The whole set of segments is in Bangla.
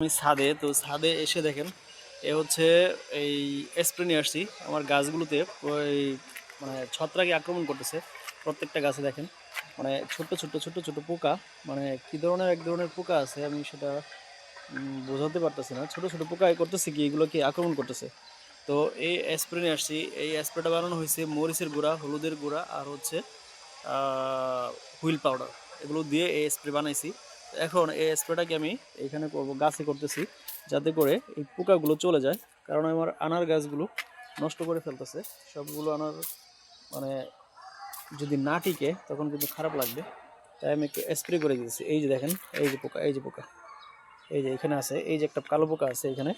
আমি ছাদে, তো ছাদে এসে দেখেন, এ হচ্ছে এই স্প্রে নিয়ে আসছি আমার গাছগুলোতে। ওই মানে ছত্রাকে আক্রমণ করতেছে প্রত্যেকটা গাছে দেখেন। মানে ছোট্ট ছোট্ট ছোট্ট ছোট্ট পোকা মানে কী ধরনের, এক ধরনের পোকা আছে আমি সেটা বোঝাতে পারতেছি না। ছোট ছোট পোকা করতেছে কি এগুলোকে আক্রমণ করতেছে? তো এই স্প্রে নিয়ে আসছি। এই স্প্রেটা বানানো হয়েছে মরিচের গুঁড়া, হলুদের গুঁড়া আর হচ্ছে হুইল পাউডার। এগুলো দিয়ে এই স্প্রে বানাইছি। এখন এই স্প্রেটাকে আমি এখানে করব, গাছে করতেছি, যাতে করে এই পোকাগুলো চলে যায়। কারণ আমার আনার গাছগুলো নষ্ট করে ফেলতেছে। সবগুলো আনার মানে যদি না টিকে, তখন কিন্তু খারাপ লাগবে। তাই আমি একটু স্প্রে করে দিয়েছি। এই যে দেখেন, এই যে পোকা, এই যে পোকা। এই যে এখানে আছে, এই যে একটা কালো পোকা আছে এখানে।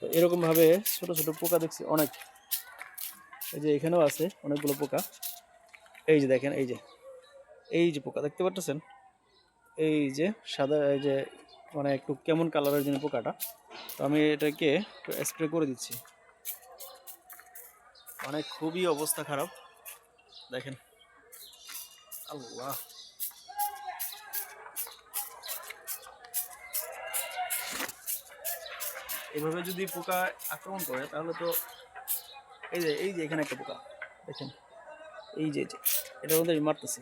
তো এরকমভাবে ছোট ছোট পোকা দেখছি অনেক। এই যে এখানেও আছে অনেকগুলো পোকা। এই যে দেখেন, এই যে এই যে পোকা, দেখতে পাচ্ছেন এই যে সাদা, এই যে মানে একটু কেমন কালারের জন্য পোকাটা, তো আমি এটাকে স্প্রে করে দিচ্ছি। মানে খুবই অবস্থা খারাপ। দেখেন। আল্লাহ। এভাবে যদি পোকা আক্রমণ করে, তাহলে তো এই যে এই যে এখানে একটা পোকা। দেখেন। এই যে এটা যে, এটার মধ্যে আমি মারতেছি।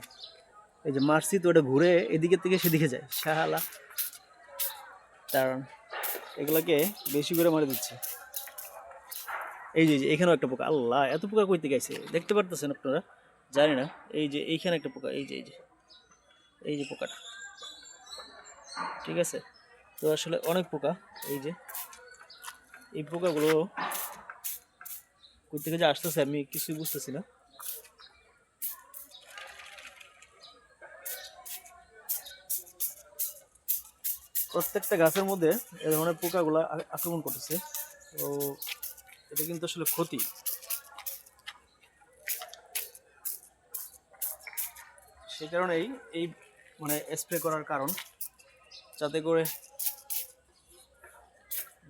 এই যে মারছি তো ওটা ঘুরে এদিকে থেকে সেদিকে যায়। শাহালা কারণ এগুলোকে বেশি করে মারে দিচ্ছে। এই যে এখানেও একটা পোকা। আল্লাহ, এত পোকা কইতে গেছে দেখতে পারতেছেন আপনারা? জানি না। এই যে, এইখানে একটা পোকা। এই যে এই যে। এই যে পোকাটা। ঠিক আছে? তো আসলে অনেক পোকা। এই যে। এই পোকাগুলো কই থেকে যে আসতেছে আমি কিছুই বুঝতেছি না। প্রত্যেকটা গাছের মধ্যে এ ধরনের পোকাগুলো আক্রমণ করতেছে। তো এটা কিন্তু আসলে ক্ষতি। সেই কারণেই এই মানে স্প্রে করার কারণ, যাতে করে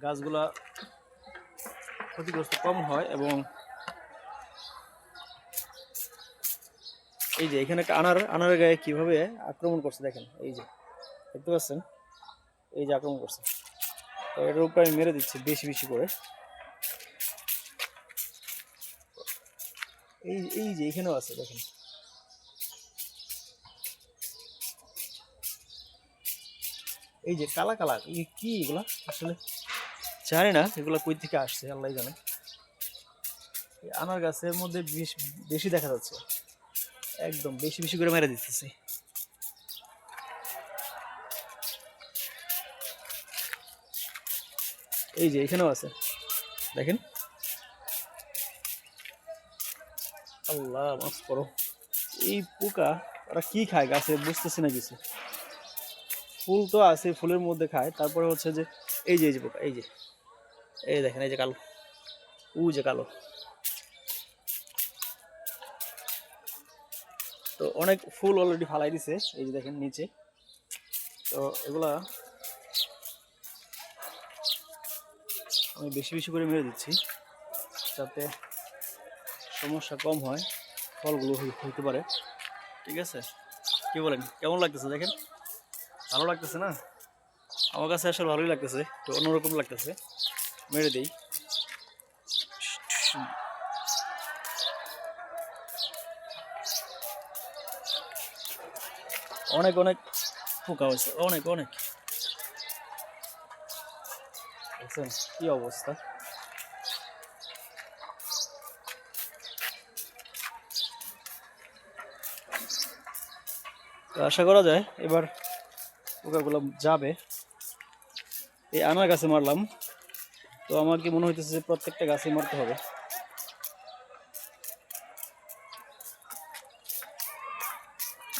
গাছগুলা ক্ষতিগ্রস্ত কম হয় এবং এই যে এখানে আনার আনারের গায়ে কীভাবে আক্রমণ করছে দেখেন, এই যে দেখতে পাচ্ছেন? এই যে আক্রমণ করছে। তো এটার উপরে আমি মেরে দিচ্ছি বেশি বেশি করে। এই এই যে, এখানেও আছে, দেখেন। এই যে, কালা কালা, এই কি এগুলা? আসলে জানি না, এগুলা কই থেকে আসছে আল্লাহ জানে। আনার গাছের মধ্যে বেশ বেশি দেখা যাচ্ছে। একদম বেশি বেশি করে মেরে দিতেছি। এই যে এখানেও আছে। দেখেন। আল্লাহ, মাফ করো। এই পোকা, ওরা কি খায় গাছে? বুঝতেছি না কিছু। ফুল তো আছে, ফুলের মধ্যে খায়। তারপরে হচ্ছে যে, এই যে এই যে পোকা, এই যে। এই দেখেন, এই যে কালো। উ যে কালো। তো অনেক ফুল অলরেডি ফালাই দিছে। এই যে দেখেন, নিচে। তো এগুলা আমি বেশি বেশি করে মেরে দিচ্ছি, যাতে সমস্যা কম হয়, ফলগুলো হই- হইতে পারে। ঠিক আছে? কি বলেন? কেমন লাগতেছে দেখেন? ভালো লাগতেছে না? আমার কাছে আসলে ভালোই লাগতেছে তো অন্যরকম লাগতেছে। মেরে দিই। অনেক অনেক পোকা হয়েছে, অনেক অনেক। দেখছেন কি অবস্থা? তো আশা করা যায় এবার পোকাগুলো যাবে। এই আনার গাছে মারলাম। তো আমার কি মনে হইতেছে যে প্রত্যেকটা গাছে মারতে হবে?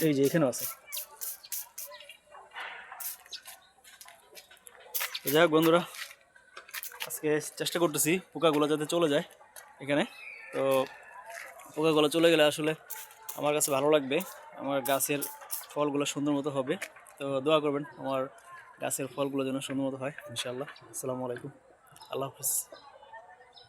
এই যে এখানেও আছে। যাই হোক বন্ধুরা আজকে চেষ্টা করতেছি পোকাগুলো যাতে চলে যায় এখানে। তো পোকাগুলো চলে গেলে আসলে আমার কাছে ভালো লাগবে। আমার গাছের ফলগুলো সুন্দর মতো হবে। তো দোয়া করবেন আমার গাছের ফলগুলো যেন সুন্দর মতো হয়, ইনশাআল্লাহ। আসসালামু আলাইকুম। আল্লাহ হাফিজ।